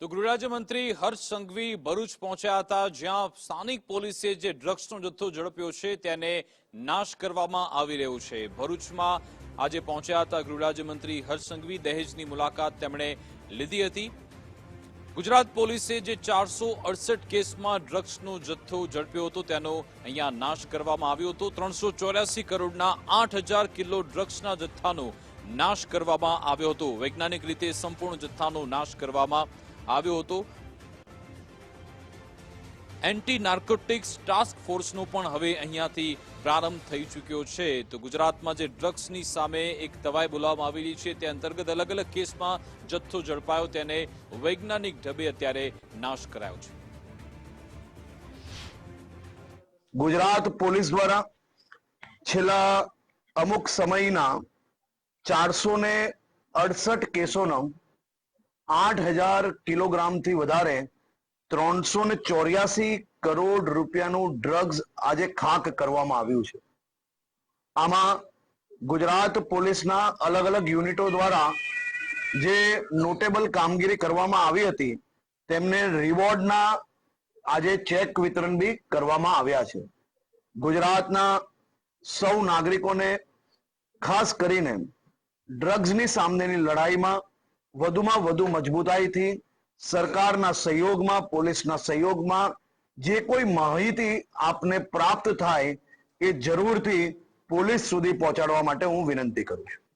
તો ગૃહ રાજ્યમંત્રી હર્ષ સંઘવી ભરૂચ પહોંચ્યા હતા, જ્યાં સ્થાનિક પોલીસે જે ડ્રગ્સનો જથ્થો ઝડપ્યો છે તેને નાશ કરવામાં આવી રહ્યો છે. ભરૂચમાં આજે પહોંચ્યા હતા ગૃહ રાજ્યમંત્રી હર્ષ સંઘવી. દહેજની મુલાકાત તેમણે લીધી હતી. ગુજરાત પોલીસે જે ચારસો અડસઠ કેસમાં ડ્રગ્સનો જથ્થો ઝડપ્યો હતો, તેનો અહીંયા નાશ કરવામાં આવ્યો હતો. ત્રણસો ચોર્યાસી કરોડના આઠ હજાર કિલો ડ્રગ્સના જથ્થાનો નાશ કરવામાં આવ્યો હતો. વૈજ્ઞાનિક રીતે સંપૂર્ણ જથ્થાનો નાશ કરવામાં આવ્યો હતો. એન્ટી નાર્કોટિક્સ ટાસ્ક ફોર્સનો પણ હવે અહીંયાથી પ્રારંભ થઈ ચૂક્યો છે. તો ગુજરાતમાં જે ડ્રગ્સની સામે એક દવાઈ બોલાવવામાં આવેલી છે, તે અંતર્ગત અલગ અલગ કેસમાં જથ્થો ઝડપાયો, તેને વૈજ્ઞાનિક ઢબે અત્યારે નાશ કરાયો છે. ગુજરાત પોલીસ દ્વારા છેલ્લા અમુક સમયના ચારસો ને અડસઠ કેસોનો આઠ હજાર કિલોગ્રામથી વધારે ત્રણસો ને ચોર્યાસી કરોડ રૂપિયાનું ડ્રગ્સ આજે ખાક કરવામાં આવ્યું છે. આમાં ગુજરાત પોલીસના અલગ અલગ યુનિટો દ્વારા જે નોટેબલ કામગીરી કરવામાં આવી હતી, તેમને રિવોર્ડના આજે ચેક વિતરણ બી કરવામાં આવ્યા છે. ગુજરાતના સૌ નાગરિકોને ખાસ કરીને ડ્રગ્સની સામેની લડાઈમાં વધુમાં વધુ મજબૂતાઈથી સરકારના સહયોગમાં, પોલીસના સહયોગમાં જે કોઈ માહિતી આપને પ્રાપ્ત થાય એ જરૂરથી પોલીસ સુધી પહોંચાડવા માટે હું વિનંતી કરું છું.